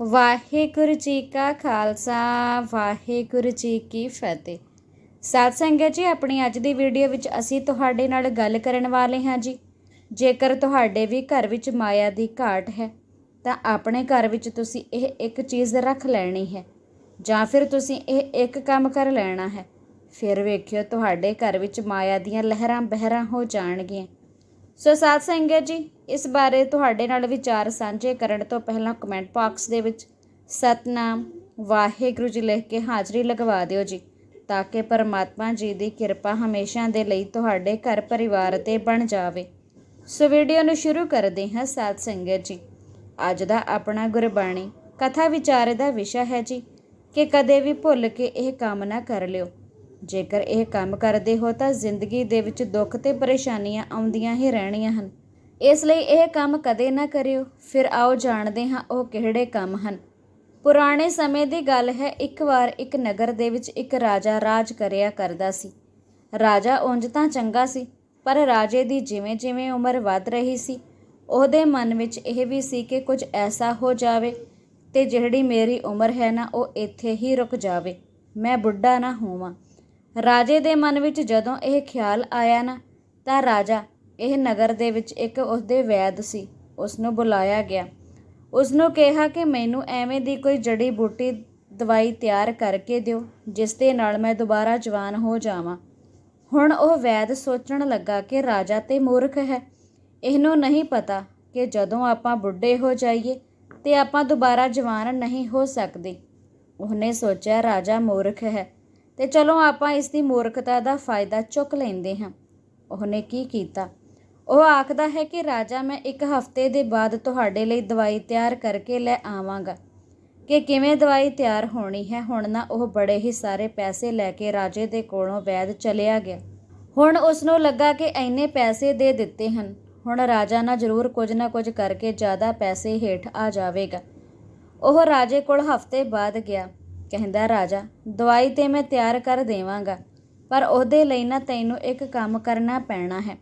ਵਾਹਿਗੁਰੂ ਜੀ ਕਾ ਖਾਲਸਾ, ਵਾਹਿਗੁਰੂ ਜੀ ਕੀ ਫਤਿਹ। ਸਾਧ ਸੰਗਤ ਜੀ, ਆਪਣੀ ਅੱਜ ਦੀ ਵੀਡੀਓ ਵਿੱਚ ਅਸੀਂ ਤੁਹਾਡੇ ਨਾਲ ਗੱਲ ਕਰਨ ਵਾਲੇ ਹਾਂ ਜੀ। ਜੇਕਰ ਤੁਹਾਡੇ ਵੀ ਘਰ ਵਿੱਚ ਮਾਇਆ ਦੀ ਘਾਟ ਹੈ, ਤਾਂ ਆਪਣੇ ਘਰ ਵਿੱਚ ਤੁਸੀਂ ਇਹ ਇੱਕ ਚੀਜ਼ ਰੱਖ ਲੈਣੀ ਹੈ। ਜਾਂ ਫਿਰ ਤੁਸੀਂ ਇਹ ਇੱਕ ਕੰਮ ਕਰ ਲੈਣਾ ਹੈ। ਫਿਰ ਵੇਖਿਓ ਤੁਹਾਡੇ ਘਰ ਵਿੱਚ ਮਾਇਆ ਦੀਆਂ ਲਹਿਰਾਂ ਬਹਿਰਾਂ ਹੋ ਜਾਣਗੀਆਂ। ਸੋ ਸਾਧ ਸੰਗਤ ਜੀ, ਇਸ ਬਾਰੇ ਤੁਹਾਡੇ ਨਾਲ ਵਿਚਾਰ ਸਾਂਝੇ ਕਰਨ ਤੋਂ ਪਹਿਲਾਂ ਕਮੈਂਟ ਬਾਕਸ ਦੇ ਵਿੱਚ ਸਤਨਾਮ ਵਾਹਿਗੁਰੂ ਜੀ ਲਿਖ ਕੇ ਹਾਜ਼ਰੀ ਲਗਵਾ ਦਿਓ ਜੀ, ਤਾਂ ਕਿ ਪਰਮਾਤਮਾ ਜੀ ਦੀ ਕਿਰਪਾ ਹਮੇਸ਼ਾ ਦੇ ਲਈ ਤੁਹਾਡੇ ਘਰ ਪਰਿਵਾਰ ਤੇ ਬਣ ਜਾਵੇ। ਸੋ ਵੀਡੀਓ ਨੂੰ ਸ਼ੁਰੂ ਕਰਦੇ ਹਾਂ ਸਾਧ ਸੰਗਤ ਜੀ। ਅੱਜ ਦਾ ਆਪਣਾ ਗੁਰਬਾਣੀ ਕਥਾ ਵਿਚਾਰ ਦਾ ਵਿਸ਼ਾ ਹੈ ਜੀ, ਕਿ ਕਦੇ ਵੀ ਭੁੱਲ ਕੇ ਇਹ ਕੰਮ ਨਾ ਕਰ ਲਿਓ। ਜੇਕਰ ਇਹ ਕੰਮ ਕਰਦੇ ਹੋ ਤਾਂ ਜ਼ਿੰਦਗੀ ਦੇ ਵਿੱਚ ਦੁੱਖ ਤੇ ਪਰੇਸ਼ਾਨੀਆਂ ਆਉਂਦੀਆਂ ਹੀ ਰਹਿਣੀਆਂ ਹਨ। ਇਸ ਲਈ ਇਹ ਕੰਮ ਕਦੇ ਨਾ ਕਰਿਓ। ਫਿਰ ਆਓ ਜਾਣਦੇ ਹਾਂ ਉਹ ਕਿਹੜੇ ਕੰਮ ਹਨ। ਪੁਰਾਣੇ ਸਮੇਂ ਦੀ ਗੱਲ ਹੈ, ਇੱਕ ਵਾਰ ਇੱਕ ਨਗਰ ਦੇ ਵਿੱਚ ਇੱਕ ਰਾਜਾ ਰਾਜ ਕਰਿਆ ਕਰਦਾ ਸੀ। ਰਾਜਾ ਉਂਝ ਤਾਂ ਚੰਗਾ ਸੀ, ਪਰ ਰਾਜੇ ਦੀ ਜਿਵੇਂ-ਜਿਵੇਂ ਉਮਰ ਵੱਧ ਰਹੀ ਸੀ, ਉਹਦੇ ਮਨ ਵਿੱਚ ਇਹ ਵੀ ਸੀ ਕਿ ਕੁਝ ਐਸਾ ਹੋ ਜਾਵੇ ਤੇ ਜਿਹੜੀ ਮੇਰੀ ਉਮਰ ਹੈ ਨਾ, ਉਹ ਇੱਥੇ ਹੀ ਰੁਕ ਜਾਵੇ। ਮੈਂ ਬੁੱਢਾ ਨਾ ਹੋਵਾਂ। ਰਾਜੇ ਦੇ ਮਨ ਵਿੱਚ ਜਦੋਂ ਇਹ ਖਿਆਲ ਆਇਆ ਨਾ, ਤਾਂ ਰਾਜਾ ਇਹ ਨਗਰ ਦੇ ਵਿੱਚ ਇੱਕ ਉਸਦੇ ਵੈਦ ਸੀ ਉਸ ਨੂੰ ਬੁਲਾਇਆ ਗਿਆ। ਉਸ ਨੂੰ ਕਿਹਾ ਕਿ ਮੈਨੂੰ ਐਵੇਂ ਦੀ ਕੋਈ ਜੜੀ ਬੂਟੀ ਦਵਾਈ ਤਿਆਰ ਕਰਕੇ ਦਿਓ, ਜਿਸ ਦੇ ਨਾਲ ਮੈਂ ਦੁਬਾਰਾ ਜਵਾਨ ਹੋ ਜਾਵਾਂ। ਹੁਣ ਉਹ ਵੈਦ ਸੋਚਣ ਲੱਗਾ ਕਿ ਰਾਜਾ ਤੇ ਮੂਰਖ ਹੈ। ਇਹਨੂੰ ਨਹੀਂ ਪਤਾ ਕਿ ਜਦੋਂ ਆਪਾਂ ਬੁੱਢੇ ਹੋ ਜਾਈਏ ਤੇ ਆਪਾਂ ਦੁਬਾਰਾ ਜਵਾਨ ਨਹੀਂ ਹੋ ਸਕਦੇ। ਉਹਨੇ ਸੋਚਿਆ, ਰਾਜਾ ਮੂਰਖ ਹੈ। ਤੇ ਚਲੋ ਆਪਾਂ ਇਸ ਦੀ ਮੂਰਖਤਾ ਦਾ ਫਾਇਦਾ ਚੁੱਕ ਲੈਂਦੇ ਹਾਂ। ਉਹਨੇ ਕੀ ਕੀਤਾ? ਉਹ ਆਖਦਾ ਹੈ ਕਿ, ਰਾਜਾ, ਮੈਂ ਇੱਕ ਹਫ਼ਤੇ ਦੇ ਬਾਅਦ ਤੁਹਾਡੇ ਲਈ ਦਵਾਈ ਤਿਆਰ ਕਰਕੇ ਲੈ ਆਵਾਂਗਾ। ਕਿ ਕਿਵੇਂ ਦਵਾਈ ਤਿਆਰ ਹੋਣੀ ਹੈ? ਹੁਣ ਨਾ ਉਹ ਬੜੇ ਹੀ ਸਾਰੇ ਪੈਸੇ ਲੈ ਕੇ ਰਾਜੇ ਦੇ ਕੋਲੋਂ ਵੈਦ ਚਲਿਆ ਗਿਆ। ਹੁਣ ਉਸ ਨੂੰ ਲੱਗਾ ਕਿ ਐਨੇ ਪੈਸੇ ਦੇ ਦਿੱਤੇ ਹਨ। ਹੁਣ ਰਾਜਾ ਨਾ ਜ਼ਰੂਰ ਕੁਝ ਨਾ ਕੁਝ ਕਰਕੇ ਜ਼ਿਆਦਾ ਪੈਸੇ ਹੇਠ ਆ ਜਾਵੇਗਾ। ਉਹ ਰਾਜੇ ਕੋਲ ਹਫ਼ਤੇ ਬਾਅਦ ਗਿਆ। ਕਹਿੰਦਾ, ਰਾਜਾ, ਦਵਾਈ ਤੇ ਮੈਂ ਤਿਆਰ ਕਰ ਦੇਵਾਂਗਾ, ਪਰ ਉਹਦੇ ਲਈ ਨਾ ਤੈਨੂੰ ਇੱਕ ਕੰਮ ਕਰਨਾ ਪੈਣਾ ਹੈ।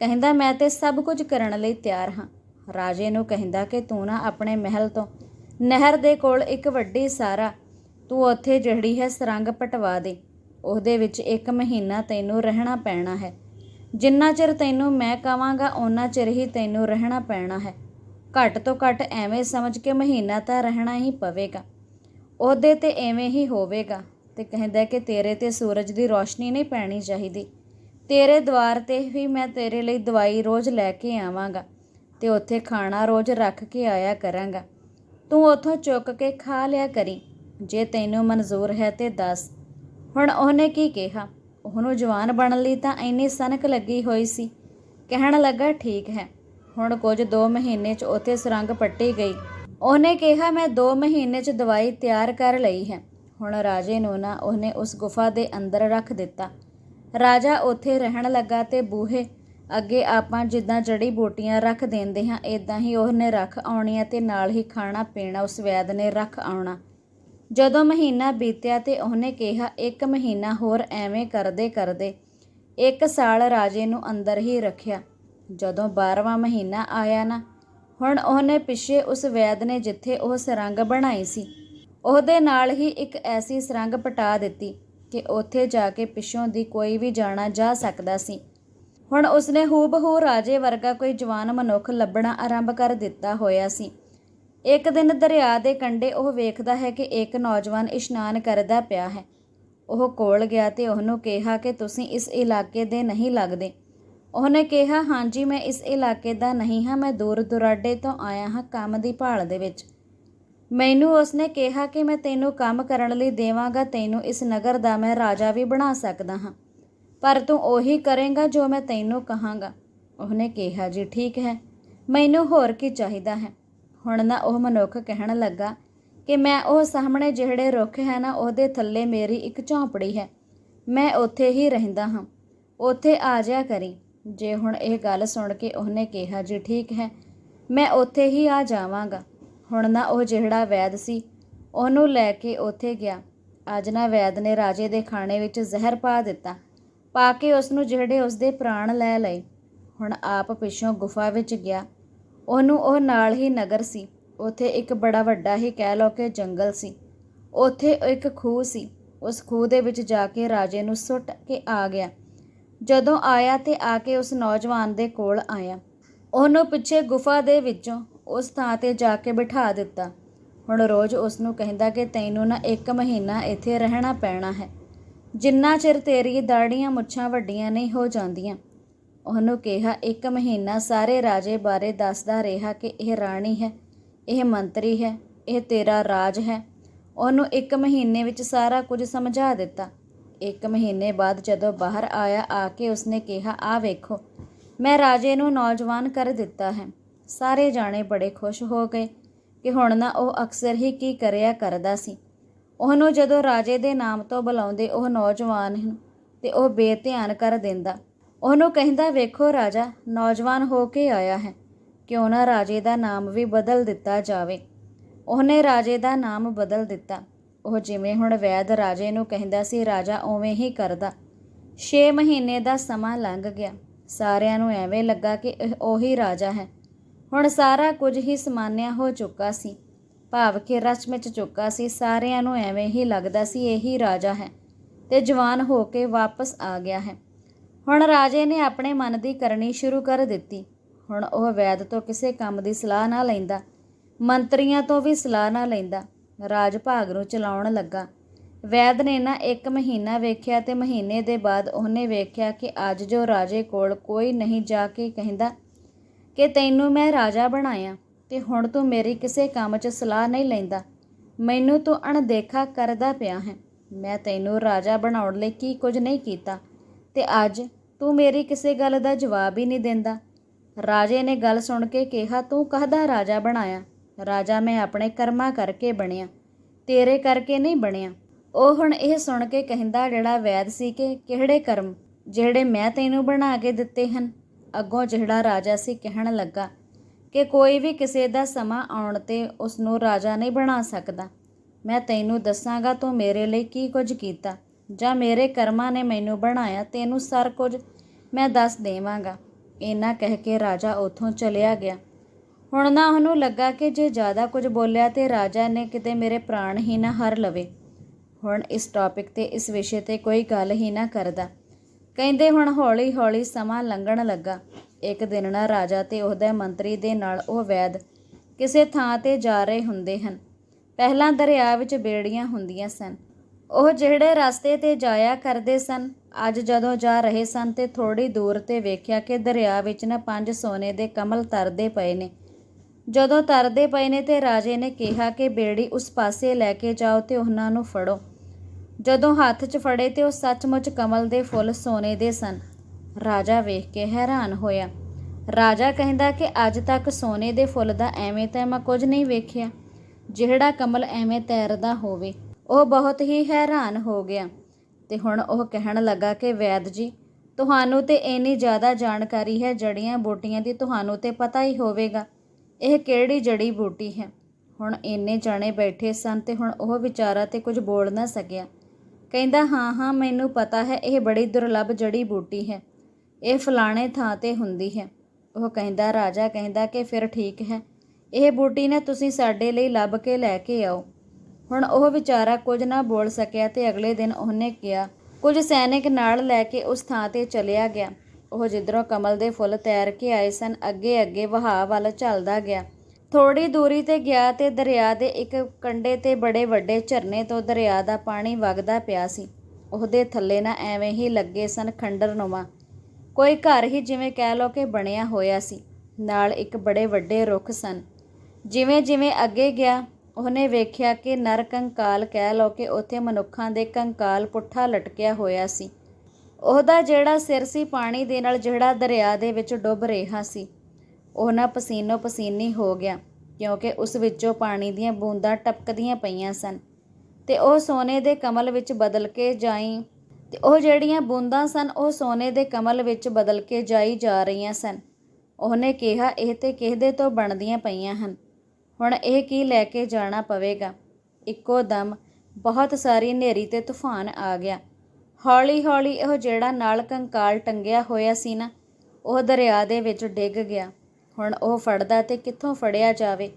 ਕਹਿੰਦਾ, ਮੈਂ ਤੇ ਸਭ ਕੁਝ ਕਰਨ ਲਈ ਤਿਆਰ ਹਾਂ। ਰਾਜੇ ਨੂੰ ਕਹਿੰਦਾ ਕਿ ਤੂੰ ਨਾ ਆਪਣੇ ਮਹਿਲ ਤੋਂ ਨਹਿਰ ਦੇ ਕੋਲ ਇੱਕ ਵੱਡੀ ਸਾਰਾ, ਤੂੰ ਉੱਥੇ ਜਿਹੜੀ ਹੈ ਸਰੰਗ ਪਟਵਾ ਦੇ। ਉਹਦੇ ਵਿੱਚ ਇੱਕ ਮਹੀਨਾ ਤੈਨੂੰ ਰਹਿਣਾ ਪੈਣਾ ਹੈ। ਜਿੰਨਾ ਚਿਰ ਤੈਨੂੰ ਮੈਂ ਕਵਾਂਗਾ, ਓਨਾ ਚਿਰ ਹੀ ਤੈਨੂੰ ਰਹਿਣਾ ਪੈਣਾ ਹੈ। ਘੱਟ ਤੋਂ ਘੱਟ ਐਵੇਂ ਸਮਝ ਕੇ ਮਹੀਨਾ ਤਾਂ ਰਹਿਣਾ ਹੀ ਪਵੇਗਾ। ਉਹਦੇ ਤੇ ਐਵੇਂ ਹੀ ਹੋਵੇਗਾ ਤੇ ਕਹਿੰਦਾ ਕਿ ਤੇਰੇ ਤੇ ਸੂਰਜ ਦੀ ਰੋਸ਼ਨੀ ਨਹੀਂ ਪੈਣੀ ਚਾਹੀਦੀ। ਤੇਰੇ ਦਵਾਰ ਤੇ ਵੀ ਮੈਂ ਤੇਰੇ ਲਈ ਦਵਾਈ ਰੋਜ਼ ਲੈ ਕੇ ਆਵਾਂਗਾ ਤੇ ਉੱਥੇ ਖਾਣਾ ਰੋਜ਼ ਰੱਖ ਕੇ ਆਇਆ ਕਰਾਂਗਾ। ਤੂੰ ਉਥੋਂ ਚੁੱਕ ਕੇ ਖਾ ਲਿਆ ਕਰੀ, ਜੇ ਤੈਨੂੰ ਮਨਜ਼ੂਰ ਹੈ ਤੇ ਦੱਸ। ਹੁਣ ਉਹਨੇ ਕੀ ਕਿਹਾ? ਉਹਨੂੰ ਜਵਾਨ ਬਣਨ ਲਈ ਤਾਂ ਇੰਨੀ ਸਨਕ ਲੱਗੀ ਹੋਈ ਸੀ। ਕਹਿਣ ਲੱਗਾ, ਠੀਕ ਹੈ। ਹੁਣ ਕੁਝ 2 ਮਹੀਨੇ 'ਚ ਉੱਥੇ ਸੁਰੰਗ ਪੱਟੀ ਗਈ। ਉਹਨੇ ਕਿਹਾ, ਮੈਂ 2 ਮਹੀਨੇ 'ਚ ਦਵਾਈ ਤਿਆਰ ਕਰ ਲਈ ਹੈ। ਹੁਣ ਰਾਜੇ ਨੂੰ ਨਾ ਉਹਨੇ ਉਸ ਗੁਫਾ ਦੇ ਅੰਦਰ ਰੱਖ ਦਿੱਤਾ। ਰਾਜਾ ਉੱਥੇ ਰਹਿਣ ਲੱਗਾ ਤੇ ਬੂਹੇ ਅੱਗੇ ਆਪਾਂ ਜਿੱਦਾਂ ਜੜੀ ਬੂਟੀਆਂ ਰੱਖ ਦਿੰਦੇ ਹਾਂ ਇਦਾਂ ਹੀ ਉਹਨੇ ਰੱਖ ਆਉਣੀਆਂ ਤੇ ਨਾਲ ਹੀ ਖਾਣਾ ਪੀਣਾ ਉਸ ਵੈਦ ਨੇ ਰੱਖ ਆਉਣਾ। ਜਦੋਂ ਮਹੀਨਾ ਬੀਤਿਆ ਤੇ ਉਹਨੇ ਕਿਹਾ, ਇੱਕ ਮਹੀਨਾ ਹੋਰ ਐਵੇਂ ਕਰਦੇ ਕਰਦੇ ਇੱਕ ਸਾਲ ਰਾਜੇ ਨੂੰ ਅੰਦਰ ਹੀ ਰੱਖਿਆ। ਜਦੋਂ 12ਵਾਂ ਮਹੀਨਾ ਆਇਆ ਨਾ ਹੁਣ ਉਹਨੇ ਪਿੱਛੇ ਉਸ ਵੈਦ ਨੇ ਜਿੱਥੇ ਉਹ ਸਰੰਗ ਬਣਾਈ ਸੀ, ਉਹਦੇ ਨਾਲ ਹੀ ਇੱਕ ਐਸੀ ਸਰੰਗ ਪਟਾ ਦਿੱਤੀ ਕਿ ਉੱਥੇ ਜਾ ਕੇ ਪਿੱਛੋਂ ਦੀ ਕੋਈ ਵੀ ਜਾਣਾ ਜਾ ਸਕਦਾ ਸੀ। ਹੁਣ ਉਸਨੇ ਹੂਬਹੂ ਰਾਜੇ ਵਰਗਾ ਕੋਈ ਜਵਾਨ ਮਨੁੱਖ ਲੱਭਣਾ ਆਰੰਭ ਕਰ ਦਿੱਤਾ ਹੋਇਆ ਸੀ। ਇੱਕ ਦਿਨ ਦਰਿਆ ਦੇ ਕੰਢੇ ਉਹ ਵੇਖਦਾ ਹੈ ਕਿ ਇੱਕ ਨੌਜਵਾਨ ਇਸ਼ਨਾਨ ਕਰਦਾ ਪਿਆ ਹੈ। ਉਹ ਕੋਲ ਗਿਆ ਤੇ ਉਹਨੂੰ ਕਿਹਾ ਕਿ ਤੁਸੀਂ ਇਸ ਇਲਾਕੇ ਦੇ ਨਹੀਂ ਲੱਗਦੇ। ਉਹਨੇ ਕਿਹਾ, ਹਾਂਜੀ, ਮੈਂ ਇਸ ਇਲਾਕੇ ਦਾ ਨਹੀਂ ਹਾਂ, ਮੈਂ ਦੂਰ ਦੁਰਾਡੇ ਤੋਂ ਆਇਆ ਹਾਂ ਕੰਮ ਦੀ ਭਾਲ ਦੇ ਵਿੱਚ। ਮੈਨੂੰ ਉਸਨੇ ਕਿਹਾ ਕਿ ਮੈਂ ਤੈਨੂੰ ਕੰਮ ਕਰਨ ਲਈ ਦੇਵਾਂਗਾ, ਤੈਨੂੰ ਇਸ ਨਗਰ ਦਾ ਮੈਂ ਰਾਜਾ ਵੀ ਬਣਾ ਸਕਦਾ ਹਾਂ। ਪਰ ਤੂੰ ਉਹੀ ਕਰੇਂਗਾ ਜੋ ਮੈਂ ਤੈਨੂੰ ਕਹਾਂਗਾ। ਉਹਨੇ ਕਿਹਾ, ਜੀ, ਠੀਕ ਹੈ, ਮੈਨੂੰ ਹੋਰ ਕੀ ਚਾਹੀਦਾ ਹੈ? ਹੁਣ ਨਾ ਉਹ ਮਨੁੱਖ ਕਹਿਣ ਲੱਗਾ ਕਿ ਮੈਂ ਉਹ ਸਾਹਮਣੇ ਜਿਹੜੇ ਰੁੱਖ ਹੈ ਨਾ, ਉਹਦੇ ਥੱਲੇ ਮੇਰੀ ਇੱਕ ਝੌਂਪੜੀ ਹੈ। ਮੈਂ ਉੱਥੇ ਹੀ ਰਹਿੰਦਾ ਹਾਂ। ਉੱਥੇ ਆ ਜਾਇਆ ਕਰੀ। ਜੇ ਹੁਣ ਇਹ ਗੱਲ ਸੁਣ ਕੇ ਉਹਨੇ ਕਿਹਾ, ਜੀ ਠੀਕ ਹੈ, ਮੈਂ ਉੱਥੇ ਹੀ ਆ ਜਾਵਾਂਗਾ। ਹੁਣ ਨਾ ਉਹ ਜਿਹੜਾ ਵੈਦ ਸੀ, ਉਹਨੂੰ ਲੈ ਕੇ ਉੱਥੇ ਗਿਆ। ਅੱਜ ਨਾ ਵੈਦ ਨੇ ਰਾਜੇ ਦੇ ਖਾਣੇ ਵਿੱਚ ਜ਼ਹਿਰ ਪਾ ਦਿੱਤਾ। ਪਾ ਕੇ ਉਸ ਨੂੰ ਜਿਹੜੇ ਉਸ ਦੇ ਪ੍ਰਾਣ ਲੈ ਲਏ। ਹੁਣ ਆਪ ਪਿੱਛੋਂ ਗੁਫਾ ਵਿੱਚ ਗਿਆ। ਉਹਨੂੰ ਉਹ ਨਾਲ ਹੀ ਨਗਰ ਸੀ। ਉੱਥੇ ਇੱਕ ਬੜਾ ਵੱਡਾ ਹੀ ਕਹਿ ਲਓ ਕਿ ਜੰਗਲ ਸੀ। ਉੱਥੇ ਇੱਕ ਖੂਹ ਸੀ। ਉਸ ਖੂਹ ਦੇ ਵਿੱਚ ਜਾ ਕੇ ਰਾਜੇ ਨੂੰ ਸੁੱਟ ਕੇ ਆ ਗਿਆ। ਜਦੋਂ ਆਇਆ ਤੇ ਆ ਕੇ ਉਸ ਨੌਜਵਾਨ ਦੇ ਕੋਲ ਆਇਆ। ਉਹਨੂੰ ਪਿੱਛੇ ਗੁਫਾ ਦੇ ਵਿੱਚੋਂ ਉਸ ਥਾਂ ਤੇ ਜਾ ਕੇ ਬਿਠਾ ਦਿੱਤਾ। ਹੁਣ ਰੋਜ਼ ਉਸ ਨੂੰ ਕਹਿੰਦਾ ਕਿ ਤੈਨੂੰ ਨਾ ਇੱਕ ਮਹੀਨਾ ਇੱਥੇ ਰਹਿਣਾ ਪੈਣਾ ਹੈ। ਜਿੰਨਾ ਚਿਰ ਤੇਰੀ ਦਾੜੀਆਂ ਮੁੱਛਾਂ ਵੱਡੀਆਂ ਨਹੀਂ ਹੋ ਜਾਂਦੀਆਂ। ਉਹਨੂੰ ਕਿਹਾ, ਇੱਕ ਮਹੀਨਾ ਸਾਰੇ ਰਾਜੇ ਬਾਰੇ ਦੱਸਦਾ ਰਿਹਾ ਕਿ ਇਹ ਰਾਣੀ ਹੈ, ਇਹ ਮੰਤਰੀ ਹੈ, ਇਹ ਤੇਰਾ ਰਾਜ ਹੈ। ਉਹਨੂੰ ਇੱਕ ਮਹੀਨੇ ਵਿੱਚ ਸਾਰਾ ਕੁਝ ਸਮਝਾ ਦਿੱਤਾ। ਇੱਕ ਮਹੀਨੇ ਬਾਅਦ ਜਦੋਂ ਬਾਹਰ ਆਇਆ, ਆ ਕੇ ਉਸਨੇ ਕਿਹਾ ਆ ਵੇਖੋ, ਮੈਂ ਰਾਜੇ ਨੂੰ ਨੌਜਵਾਨ ਕਰ ਦਿੱਤਾ ਹੈ। ਸਾਰੇ ਜਾਣੇ ਬੜੇ ਖੁਸ਼ ਹੋ ਗਏ ਕਿ ਹੁਣ ਨਾ ਉਹ ਅਕਸਰ ਹੀ ਕੀ ਕਰਿਆ ਕਰਦਾ ਸੀ। ਉਹਨੂੰ ਜਦੋਂ ਰਾਜੇ ਦੇ ਨਾਮ ਤੋਂ ਬੁਲਾਉਂਦੇ ਉਹ ਨੌਜਵਾਨ ਨੂੰ ਤੇ ਉਹ ਬੇਧਿਆਨ ਕਰ ਦਿੰਦਾ। ਉਹਨੂੰ ਕਹਿੰਦਾ, ਵੇਖੋ ਰਾਜਾ, ਨੌਜਵਾਨ ਹੋ ਕੇ ਆਇਆ ਹੈ। ਕਿਉਂ ਨਾ ਰਾਜੇ ਦਾ ਨਾਮ ਵੀ ਬਦਲ ਦਿੱਤਾ ਜਾਵੇ? ਉਹਨੇ ਰਾਜੇ ਦਾ ਨਾਮ ਬਦਲ ਦਿੱਤਾ। ਉਹ ਜਿਵੇਂ ਹੁਣ ਵੈਦ ਰਾਜੇ ਨੂੰ ਕਹਿੰਦਾ ਸੀ, ਰਾਜਾ ਉਵੇਂ ਹੀ ਕਰਦਾ। 6 ਮਹੀਨੇ ਦਾ ਸਮਾਂ ਲੰਘ ਗਿਆ। ਸਾਰਿਆਂ ਨੂੰ ਐਵੇਂ ਲੱਗਾ ਕਿ ਇਹ ਉਹੀ ਰਾਜਾ ਹੈ। ਹੁਣ ਸਾਰਾ ਕੁਝ ਹੀ ਸਮਾਨਿਆ ਹੋ ਚੁੱਕਾ ਸੀ। ਭਾਵ ਕਿ ਰਚ ਵਿੱਚ ਚੁੱਕਾ ਸੀ, ਸਾਰਿਆਂ ਨੂੰ ਐਵੇਂ ਹੀ ਲੱਗਦਾ ਸੀ, ਇਹੀ ਰਾਜਾ ਹੈ। ਤੇ ਜਵਾਨ ਹੋ ਕੇ ਵਾਪਸ ਆ ਗਿਆ ਹੈ। ਹੁਣ ਰਾਜੇ ਨੇ ਆਪਣੇ ਮਨ ਦੀ ਕਰਨੀ ਸ਼ੁਰੂ ਕਰ ਦਿੱਤੀ। ਹੁਣ ਉਹ ਵੈਦ ਤੋਂ ਕਿਸੇ ਕੰਮ ਦੀ ਸਲਾਹ ਨਾ ਲੈਂਦਾ। ਮੰਤਰੀਆਂ ਤੋਂ ਵੀ ਸਲਾਹ ਨਾ ਲੈਂਦਾ। ਰਾਜ ਭਾਗ ਨੂੰ ਚਲਾਉਣ ਲੱਗਾ। ਵੈਦ ਨੇ ਨਾ ਇੱਕ ਮਹੀਨਾ ਵੇਖਿਆ ਤੇ ਮਹੀਨੇ ਦੇ ਬਾਅਦ ਉਹਨੇ ਵੇਖਿਆ ਕਿ ਅੱਜ ਜੋ ਰਾਜੇ ਕੋਲ ਕੋਈ ਨਹੀਂ ਜਾ ਕੇ ਕਹਿੰਦਾ ਕਿ ਤੈਨੂੰ ਮੈਂ ਰਾਜਾ ਬਣਾਇਆ ਤੇ ਹੁਣ ਤੂੰ ਮੇਰੀ ਕਿਸੇ ਕੰਮ 'ਚ ਸਲਾਹ ਨਹੀਂ ਲੈਂਦਾ। ਮੈਨੂੰ ਤੂੰ ਅਣਦੇਖਾ ਕਰਦਾ ਪਿਆ ਹੈ। ਮੈਂ ਤੈਨੂੰ ਰਾਜਾ ਬਣਾਉਣ ਲਈ ਕੀ ਕੁਝ ਨਹੀਂ ਕੀਤਾ ਤੇ ਅੱਜ ਤੂੰ ਮੇਰੀ ਕਿਸੇ ਗੱਲ ਦਾ ਜਵਾਬ ਹੀ ਨਹੀਂ ਦਿੰਦਾ। ਰਾਜੇ ਨੇ ਗੱਲ ਸੁਣ ਕੇ ਕਿਹਾ, ਤੂੰ ਕਹਦਾ ਰਾਜਾ ਬਣਾਇਆ? ਰਾਜਾ ਮੈਂ ਆਪਣੇ ਕਰਮਾਂ ਕਰਕੇ ਬਣਿਆ, ਤੇਰੇ ਕਰਕੇ ਨਹੀਂ ਬਣਿਆ। ਉਹ ਹੁਣ ਇਹ ਸੁਣ ਕੇ ਕਹਿੰਦਾ, ਜਿਹੜਾ ਵੈਦ ਸੀ ਕਿ ਕਿਹੜੇ ਕਰਮ, ਜਿਹੜੇ ਮੈਂ ਤੈਨੂੰ ਬਣਾ ਕੇ ਦਿੱਤੇ ਹਨ? ਅੱਗੋਂ ਜਿਹੜਾ ਰਾਜਾ ਸੀ ਕਹਿਣ ਲੱਗਾ ਕਿ ਕੋਈ ਵੀ ਕਿਸੇ ਦਾ ਸਮਾਂ ਆਉਣ ਤੇ ਉਸ ਨੂੰ ਰਾਜਾ ਨਹੀਂ ਬਣਾ ਸਕਦਾ। ਮੈਂ ਤੈਨੂੰ ਦੱਸਾਂਗਾ ਤੂੰ ਮੇਰੇ ਲਈ ਕੀ ਕੁਝ ਕੀਤਾ। ਜਾਂ ਮੇਰੇ ਕਰਮਾਂ ਨੇ ਮੈਨੂੰ ਬਣਾਇਆ, ਤੈਨੂੰ ਸਾਰ ਕੁਝ ਮੈਂ ਦੱਸ ਦੇਵਾਂਗਾ। ਇਹਨਾਂ ਕਹਿ ਕੇ ਰਾਜਾ ਉੱਥੋਂ ਚਲਿਆ ਗਿਆ। ਹੁਣ ਨਾ ਉਹਨੂੰ ਲੱਗਾ ਕਿ ਜੇ ਜ਼ਿਆਦਾ ਕੁਝ ਬੋਲਿਆ ਤੇ ਰਾਜਾ ਨੇ ਕਿਤੇ ਮੇਰੇ ਪ੍ਰਾਣ ਹੀ ਨਾ ਹਰ ਲਵੇ। ਹੁਣ ਇਸ ਟੌਪਿਕ ਤੇ, ਇਸ ਵਿਸ਼ੇ ਤੇ ਕੋਈ ਗੱਲ ਹੀ ਨਾ ਕਰਦਾ। ਕਹਿੰਦੇ ਹੁਣ ਹੌਲੀ ਹੌਲੀ ਸਮਾਂ ਲੰਘਣ ਲੱਗਾ। ਇੱਕ ਦਿਨ ਨਾ ਰਾਜਾ ਤੇ ਉਹਦੇ ਮੰਤਰੀ ਦੇ ਨਾਲ ਉਹ ਵੈਦ ਕਿਸੇ ਥਾਂ ਤੇ ਜਾ ਰਹੇ ਹੁੰਦੇ ਹਨ। ਪਹਿਲਾਂ ਦਰਿਆ ਵਿੱਚ ਬੇੜੀਆਂ ਹੁੰਦੀਆਂ ਸਨ। ਉਹ ਜਿਹੜੇ ਰਸਤੇ ਤੇ ਜਾਇਆ ਕਰਦੇ ਸਨ, ਅੱਜ ਜਦੋਂ ਜਾ ਰਹੇ ਸਨ ਤੇ ਥੋੜੀ ਦੂਰ ਤੇ ਵੇਖਿਆ ਕਿ ਦਰਿਆ ਵਿੱਚ ਨਾ ਪੰਜ ਸੋਨੇ ਦੇ ਕਮਲ ਤਰਦੇ ਪਏ ਨੇ। ਜਦੋਂ ਤਰਦੇ ਪਏ ਨੇ ਤੇ ਰਾਜੇ ਨੇ ਕਿਹਾ ਕਿ ਬੇੜੀ ਉਸ ਪਾਸੇ ਲੈ ਕੇ ਜਾਓ ਤੇ ਉਹਨਾਂ ਨੂੰ ਫੜੋ। ਜਦੋਂ ਹੱਥ 'ਚ ਫੜੇ ਤੇ ਉਹ ਸੱਚਮੁੱਚ ਕਮਲ ਦੇ ਫੁੱਲ ਸੋਨੇ ਦੇ ਸਨ। ਰਾਜਾ ਵੇਖ ਕੇ ਹੈਰਾਨ ਹੋਇਆ। ਰਾਜਾ ਕਹਿੰਦਾ ਕਿ ਅੱਜ ਤੱਕ ਸੋਨੇ ਦੇ ਫੁੱਲ ਦਾ ਐਵੇਂ ਤਾਂ ਮੈਂ ਕੁਝ ਨਹੀਂ ਵੇਖਿਆ। ਜਿਹੜਾ ਕਮਲ ਐਵੇਂ ਤੈਰਦਾ ਹੋਵੇ, ਉਹ ਬਹੁਤ ਹੀ ਹੈਰਾਨ ਹੋ ਗਿਆ। ਤੇ ਹੁਣ ਉਹ ਕਹਿਣ ਲੱਗਾ ਕਿ, ਵੈਦ ਜੀ, ਤੁਹਾਨੂੰ ਤੇ ਇੰਨੀ ਜ਼ਿਆਦਾ ਜਾਣਕਾਰੀ ਹੈ ਜੜੀਆਂ ਬੂਟੀਆਂ ਦੀ ਤੁਹਾਨੂੰ ਤੇ ਪਤਾ ਹੀ ਹੋਵੇਗਾ। ਇਹ ਕਿਹੜੀ ਜੜੀ ਬੂਟੀ ਹੈ? ਹੁਣ ਇੰਨੇ ਜਾਣੇ ਬੈਠੇ ਸਨ ਤੇ ਹੁਣ ਉਹ ਵਿਚਾਰਾ ਤੇ ਕੁਝ ਬੋਲ ਨਾ ਸਕਿਆ। ਕਹਿੰਦਾ, ਹਾਂ ਹਾਂ, ਮੈਨੂੰ ਪਤਾ ਹੈ, ਇਹ ਬੜੀ ਦੁਰਲੱਭ ਜੜੀ ਬੂਟੀ ਹੈ। ਇਹ ਫਲਾਣੇ ਥਾਂ ਤੇ ਹੁੰਦੀ ਹੈ। ਉਹ ਕਹਿੰਦਾ, ਰਾਜਾ ਕਹਿੰਦਾ ਕਿ ਫਿਰ ਠੀਕ ਹੈ। ਇਹ ਬੂਟੀ ਨਾ ਤੁਸੀਂ ਸਾਡੇ ਲਈ ਲੱਭ ਕੇ ਲੈ ਕੇ ਆਓ। ਹੁਣ ਉਹ ਵਿਚਾਰਾ ਕੁਝ ਨਾ ਬੋਲ ਸਕਿਆ ਤੇ ਅਗਲੇ ਦਿਨ ਉਹਨੇ ਕਿਹਾ, ਕੁਝ ਸੈਨਿਕ ਨਾਲ ਲੈ ਕੇ ਉਸ ਥਾਂ ਤੇ ਚਲਿਆ ਗਿਆ। ਉਹ ਜਿੱਧਰੋਂ ਕਮਲ ਦੇ ਫੁੱਲ ਤੈਰ ਕੇ ਆਏ ਸਨ, ਅੱਗੇ ਅੱਗੇ ਵਹਾਅ ਵੱਲ ਚੱਲਦਾ ਗਿਆ। ਥੋੜੀ ਦੂਰੀ ਤੇ ਗਿਆ ਤੇ ਦਰਿਆ ਦੇ ਇੱਕ ਕੰਢੇ ਤੇ ਬੜੇ ਵੱਡੇ ਝਰਨੇ ਤੋਂ ਦਰਿਆ ਦਾ ਪਾਣੀ ਵਗਦਾ ਪਿਆ ਸੀ। ਉਹਦੇ ਥੱਲੇ ਨਾ ਐਵੇਂ ਹੀ ਲੱਗੇ ਸਨ ਖੰਡਰਨੁਮਾ ਕੋਈ ਘਰ ਹੀ ਜਿਵੇਂ ਕਹਿ ਲੋ ਕਿ ਬਣਿਆ ਹੋਇਆ ਸੀ। ਨਾਲ ਇੱਕ ਬੜੇ ਵੱਡੇ ਰੁੱਖ ਸਨ। ਜਿਵੇਂ ਜਿਵੇਂ ਅੱਗੇ ਗਿਆ, ਉਹਨੇ ਵੇਖਿਆ ਕਿ ਨਰ ਕੰਕਾਲ ਕਹਿ ਲੋ ਕਿ ਉੱਥੇ ਮਨੁੱਖਾਂ ਦੇ ਕੰਕਾਲ ਪੁੱਠਾ ਲਟਕਿਆ ਹੋਇਆ ਸੀ। ਉਹਦਾ ਜਿਹੜਾ ਸਿਰ ਸੀ ਪਾਣੀ ਦੇ ਨਾਲ ਜਿਹੜਾ ਦਰਿਆ ਦੇ ਵਿੱਚ ਡੁੱਬ ਰਿਹਾ ਸੀ, ਉਹ ਨਾ ਪਸੀਨੋ ਪਸੀਨੀ ਹੋ ਗਿਆ, ਕਿਉਂਕਿ ਉਸ ਵਿੱਚੋਂ ਪਾਣੀ ਦੀਆਂ ਬੂੰਦਾਂ ਟਪਕਦੀਆਂ ਪਈਆਂ ਸਨ। ਤੇ ਉਹ ਸੋਨੇ ਦੇ ਕਮਲ ਵਿੱਚ ਬਦਲ ਕੇ ਜਾਈ, ਤੇ ਉਹ ਜਿਹੜੀਆਂ ਬੂੰਦਾਂ ਸਨ, ਉਹ ਸੋਨੇ ਦੇ ਕਮਲ ਵਿੱਚ ਬਦਲ ਕੇ ਜਾਈ ਜਾ ਰਹੀਆਂ ਸਨ। ਉਹਨੇ ਕਿਹਾ, ਇਹ ਤੇ ਕਿਹਦੇ ਤੋਂ ਬਣਦੀਆਂ ਪਈਆਂ ਹਨ? ਹੁਣ ਇਹ ਕੀ ਲੈ ਕੇ ਜਾਣਾ ਪਵੇਗਾ? ਇੱਕੋ ਦਮ ਬਹੁਤ ਸਾਰੀ ਹਨੇਰੀ ਤੇ ਤੂਫਾਨ ਆ ਗਿਆ। ਹੌਲੀ ਹੌਲੀ ਉਹ ਜਿਹੜਾ ਨਾਲ ਕੰਕਾਲ ਟੰਗਿਆ ਹੋਇਆ ਸੀ ਨਾ, ਉਹ ਦਰਿਆ ਦੇ ਵਿੱਚ ਡਿੱਗ ਗਿਆ। ਹੁਣ ਉਹ ਫੜਦਾ ਤੇ ਕਿੱਥੋਂ ਫੜਿਆ ਜਾਵੇ?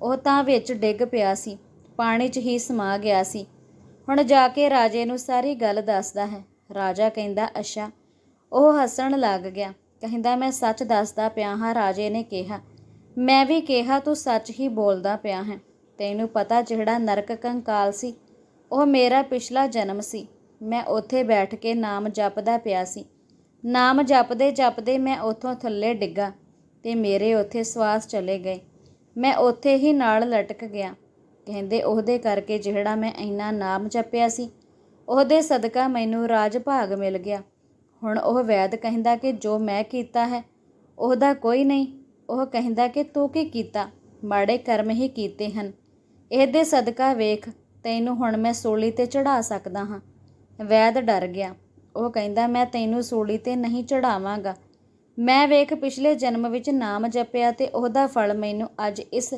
ਉਹ ਤਾਂ ਵਿੱਚ ਡਿੱਗ ਪਿਆ ਸੀ, ਪਾਣੀ 'ਚ ਹੀ ਸਮਾ ਗਿਆ ਸੀ। ਹੁਣ ਜਾ ਕੇ ਰਾਜੇ ਨੂੰ ਸਾਰੀ ਗੱਲ ਦੱਸਦਾ ਹੈ। ਰਾਜਾ ਕਹਿੰਦਾ, ਅੱਛਾ। ਉਹ ਹੱਸਣ ਲੱਗ ਗਿਆ। ਕਹਿੰਦਾ, ਮੈਂ ਸੱਚ ਦੱਸਦਾ ਪਿਆ ਹਾਂ, ਰਾਜੇ ਨੇ ਕਿਹਾ। ਮੈਂ ਵੀ ਕਿਹਾ, ਤੂੰ ਸੱਚ ਹੀ ਬੋਲਦਾ ਪਿਆ ਹੈ। ਤੈਨੂੰ ਪਤਾ ਜਿਹੜਾ ਨਰਕ ਕੰਕਾਲ ਸੀ, ਉਹ ਮੇਰਾ ਪਿਛਲਾ ਜਨਮ ਸੀ। ਮੈਂ ਉੱਥੇ ਬੈਠ ਕੇ ਨਾਮ ਜਪਦਾ ਪਿਆ ਸੀ। ਨਾਮ ਜਪਦੇ ਜਪਦੇ ਮੈਂ ਉੱਥੋਂ ਥੱਲੇ ਡਿੱਗਾ ਤੇ ਮੇਰੇ ਉੱਥੇ ਸਵਾਸ ਚਲੇ ਗਏ। ਮੈਂ ਉੱਥੇ ਹੀ ਨਾਲ ਲਟਕ ਗਿਆ। ਕਹਿੰਦੇ ਉਹਦੇ ਕਰਕੇ ਜਿਹੜਾ ਮੈਂ ਇੰਨਾ ਨਾਮ ਜਪਿਆ ਸੀ, ਉਹਦੇ ਸਦਕਾ ਮੈਨੂੰ ਰਾਜ ਭਾਗ ਮਿਲ ਗਿਆ। ਹੁਣ ਉਹ ਵੈਦ ਕਹਿੰਦਾ ਕਿ ਜੋ ਮੈਂ ਕੀਤਾ ਹੈ, ਉਹਦਾ ਕੋਈ ਨਹੀਂ। ਉਹ ਕਹਿੰਦਾ ਕਿ ਤੂੰ ਕੀ ਕੀਤਾ? ਮਾੜੇ ਕਰਮ ਹੀ ਕੀਤੇ ਹਨ। ਇਹਦੇ ਸਦਕਾ ਵੇਖ, ਤੈਨੂੰ ਹੁਣ ਮੈਂ ਸੂਲੀ ਤੇ ਚੜਾ ਸਕਦਾ ਹਾਂ। ਵੈਦ ਡਰ ਗਿਆ। ਉਹ ਕਹਿੰਦਾ, ਮੈਂ ਤੈਨੂੰ ਸੂਲੀ ਤੇ ਨਹੀਂ ਚੜਾਵਾਂਗਾ। ਮੈਂ ਵੇਖ ਪਿਛਲੇ ਜਨਮ ਵਿੱਚ ਨਾਮ ਜਪਿਆ ਤੇ ਉਹਦਾ ਫਲ ਮੈਨੂੰ ਅੱਜ ਇਸ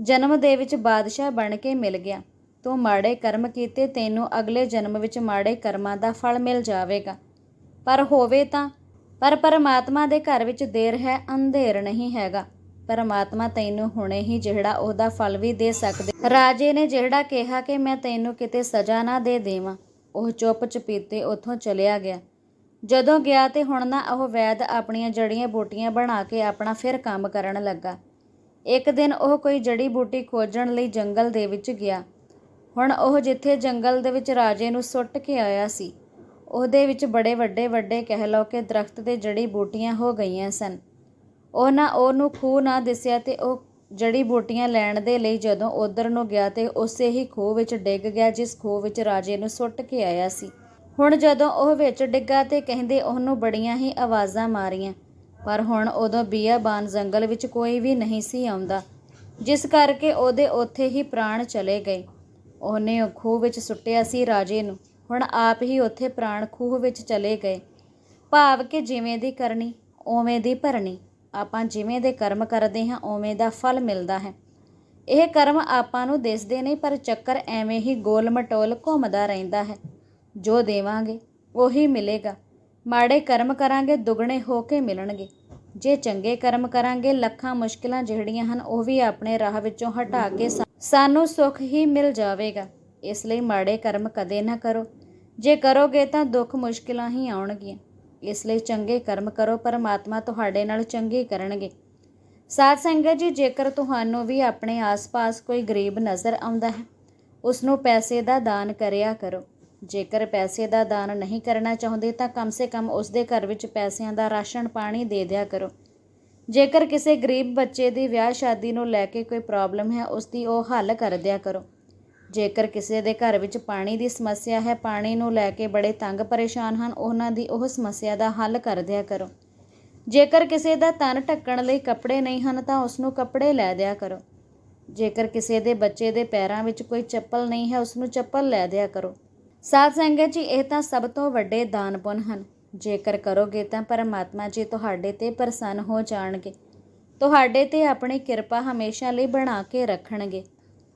ਜਨਮ ਦੇ ਵਿੱਚ ਬਾਦਸ਼ਾਹ ਬਣ ਕੇ ਮਿਲ ਗਿਆ। ਤੂੰ ਮਾੜੇ ਕਰਮ ਕੀਤੇ, ਤੈਨੂੰ ਅਗਲੇ ਜਨਮ ਵਿੱਚ ਮਾੜੇ ਕਰਮਾਂ ਦਾ ਫਲ ਮਿਲ ਜਾਵੇਗਾ। ਪਰ ਹੋਵੇ ਤਾਂ, ਪਰ ਪਰਮਾਤਮਾ ਦੇ ਘਰ ਵਿੱਚ ਦੇਰ ਹੈ, ਅੰਧੇਰ ਨਹੀਂ ਹੈਗਾ। ਪਰਮਾਤਮਾ ਤੈਨੂੰ ਹੁਣੇ ਹੀ ਜਿਹੜਾ ਉਹਦਾ ਫਲ ਵੀ ਦੇ ਸਕਦੇ ਰਾਜੇ ਨੇ ਜਿਹੜਾ ਕਿਹਾ ਕਿ ਮੈਂ ਤੈਨੂੰ ਕਿਤੇ ਸਜ਼ਾ ਨਾ ਦੇ ਦੇਵਾਂ। ਉਹ ਚੁੱਪ ਚਪੀਤੇ ਉੱਥੋਂ ਚਲਿਆ ਗਿਆ। ਜਦੋਂ ਗਿਆ ਤੇ ਹੁਣ ਨਾ ਉਹ ਵੈਦ ਆਪਣੀਆਂ ਜੜੀਆਂ ਬੂਟੀਆਂ ਬਣਾ ਕੇ ਆਪਣਾ ਫਿਰ ਕੰਮ ਕਰਨ ਲੱਗਾ। ਇੱਕ ਦਿਨ ਉਹ ਕੋਈ ਜੜੀ ਬੂਟੀ ਖੋਜਣ ਲਈ ਜੰਗਲ ਦੇ ਵਿੱਚ ਗਿਆ। ਹੁਣ ਉਹ ਜਿੱਥੇ ਜੰਗਲ ਦੇ ਵਿੱਚ ਰਾਜੇ ਨੂੰ ਸੁੱਟ ਕੇ ਆਇਆ ਸੀ, ਉਹਦੇ ਵਿੱਚ ਬੜੇ ਵੱਡੇ ਵੱਡੇ ਕਹਿ ਲਓ ਕਿ ਦਰਖਤ ਦੇ ਜੜੀ ਬੂਟੀਆਂ ਹੋ ਗਈਆਂ ਸਨ। ਉਹ ਨਾ ਉਹਨੂੰ ਖੂਹ ਨਾ ਦਿਸਿਆ ਤੇ ਉਹ ਜੜੀ ਬੂਟੀਆਂ ਲੈਣ ਦੇ ਲਈ ਜਦੋਂ ਉਧਰ ਨੂੰ ਗਿਆ ਤੇ ਉਸੇ ਹੀ ਖੂਹ ਵਿੱਚ ਡਿੱਗ ਗਿਆ, ਜਿਸ ਖੂਹ ਵਿੱਚ ਰਾਜੇ ਨੂੰ ਸੁੱਟ ਕੇ ਆਇਆ ਸੀ। ਹੁਣ ਜਦੋਂ ਉਹ ਵਿੱਚ ਡਿੱਗਾ ਤੇ ਕਹਿੰਦੇ ਉਹਨੂੰ ਬੜੀਆਂ ਹੀ ਆਵਾਜ਼ਾਂ ਮਾਰੀਆਂ, ਪਰ ਹੁਣ ਉਦੋਂ ਬੀਆਬਾਨ ਜੰਗਲ ਵਿੱਚ ਕੋਈ ਵੀ ਨਹੀਂ ਸੀ ਆਉਂਦਾ, ਜਿਸ ਕਰਕੇ ਉਹਦੇ ਉੱਥੇ ਹੀ ਪ੍ਰਾਣ ਚਲੇ ਗਏ। ਉਹਨੇ ਉਹ ਖੂਹ ਵਿੱਚ ਸੁੱਟਿਆ ਸੀ ਰਾਜੇ ਨੂੰ, ਹੁਣ ਆਪ ਹੀ ਉੱਥੇ ਪ੍ਰਾਣ ਖੂਹ ਵਿੱਚ ਚਲੇ ਗਏ। ਭਾਵ ਕਿ ਜਿਵੇਂ ਦੀ ਕਰਨੀ, ਉਵੇਂ ਦੀ ਭਰਨੀ। ਆਪਾਂ ਜਿਵੇਂ ਦੇ ਕਰਮ ਕਰਦੇ ਹਾਂ, ਉਵੇਂ ਦਾ ਫਲ ਮਿਲਦਾ ਹੈ। ਇਹ ਕਰਮ ਆਪਾਂ ਨੂੰ ਦਿਸਦੇ ਨਹੀਂ, ਪਰ ਚੱਕਰ ਐਵੇਂ ਹੀ ਗੋਲ ਮਟੋਲ ਘੁੰਮਦਾ ਰਹਿੰਦਾ ਹੈ। ਜੋ ਦੇਵਾਂਗੇ, ਉਹੀ ਮਿਲੇਗਾ। ਮਾੜੇ ਕਰਮ ਕਰਾਂਗੇ, ਦੁੱਗਣੇ ਹੋ ਕੇ ਮਿਲਣਗੇ। ਜੇ ਚੰਗੇ ਕਰਮ ਕਰਾਂਗੇ, ਲੱਖਾਂ ਮੁਸ਼ਕਿਲਾਂ ਜਿਹੜੀਆਂ ਹਨ, ਉਹ ਵੀ ਆਪਣੇ ਰਾਹ ਵਿੱਚੋਂ ਹਟਾ ਕੇ ਸਾ- ਸਾਨੂੰ ਸੁੱਖ ਹੀ ਮਿਲ ਜਾਵੇਗਾ। ਇਸ ਲਈ ਮਾੜੇ ਕਰਮ ਕਦੇ ਨਾ ਕਰੋ। ਜੇ ਕਰੋਗੇ ਤਾਂ ਦੁੱਖ ਮੁਸ਼ਕਿਲਾਂ ਹੀ ਆਉਣਗੀਆਂ। ਇਸ ਲਈ ਚੰਗੇ ਕਰਮ ਕਰੋ, ਪਰਮਾਤਮਾ ਤੁਹਾਡੇ ਨਾਲ ਚੰਗੇ ਕਰਨਗੇ। ਸਾਧ ਸੰਗਤ ਜੀ, ਜੇਕਰ ਤੁਹਾਨੂੰ ਵੀ ਆਪਣੇ ਆਸ-ਪਾਸ ਕੋਈ ਗਰੀਬ ਨਜ਼ਰ ਆਉਂਦਾ ਹੈ ਉਸ ਨੂੰ ਪੈਸੇ ਦਾ ਦਾਨ ਕਰਿਆ ਕਰੋ। ਜੇਕਰ ਪੈਸੇ ਦਾ ਦਾਨ ਨਹੀਂ ਕਰਨਾ ਚਾਹੁੰਦੇ, ਤਾਂ ਕਮ ਸੇ ਕਮ ਉਸ ਦੇ ਘਰ ਵਿੱਚ ਪੈਸਿਆਂ ਦਾ ਰਾਸ਼ਨ ਪਾਣੀ ਦੇ ਦਿਆ ਕਰੋ। ਜੇਕਰ ਕਿਸੇ ਗਰੀਬ ਬੱਚੇ ਦੀ ਵਿਆਹ ਸ਼ਾਦੀ ਨੂੰ ਲੈ ਕੇ ਕੋਈ ਪ੍ਰੋਬਲਮ ਹੈ ਉਸ ਦੀ ਉਹ ਹੱਲ ਕਰ ਦਿਆ ਕਰੋ। ਜੇਕਰ ਕਿਸੇ ਦੇ ਘਰ ਵਿੱਚ ਪਾਣੀ ਦੀ ਸਮੱਸਿਆ ਹੈ, ਪਾਣੀ ਨੂੰ ਲੈ ਕੇ ਬੜੇ ਤੰਗ ਪਰੇਸ਼ਾਨ ਹਨ, ਉਹਨਾਂ ਦੀ ਉਹ ਸਮੱਸਿਆ ਦਾ ਹੱਲ ਕਰ ਦਿਆ ਕਰੋ। ਜੇਕਰ ਕਿਸੇ ਦਾ ਤਨ ਢੱਕਣ ਲਈ ਕੱਪੜੇ ਨਹੀਂ ਹਨ, ਤਾਂ ਉਸ ਨੂੰ ਕੱਪੜੇ ਲੈ ਦਿਆ ਕਰੋ। ਜੇਕਰ ਕਿਸੇ ਦੇ ਬੱਚੇ ਦੇ ਪੈਰਾਂ ਵਿੱਚ ਕੋਈ ਚੱਪਲ ਨਹੀਂ ਹੈ ਉਸ ਨੂੰ ਚੱਪਲ ਲੈ ਦਿਆ ਕਰੋ। ਸਾਧ ਸੰਗਤ ਜੀ, ਇਹ ਤਾਂ ਸਭ ਤੋਂ ਵੱਡੇ ਦਾਨ ਪੁੰਨ ਹਨ। ਜੇਕਰ ਕਰੋਗੇ ਤਾਂ ਪਰਮਾਤਮਾ ਜੀ ਤੁਹਾਡੇ ਤੇ ਪ੍ਰਸੰਨ ਹੋ ਜਾਣਗੇ। ਤੁਹਾਡੇ ਤੇ ਆਪਣੀ ਕਿਰਪਾ ਹਮੇਸ਼ਾ ਲਈ ਬਣਾ ਕੇ ਰੱਖਣਗੇ।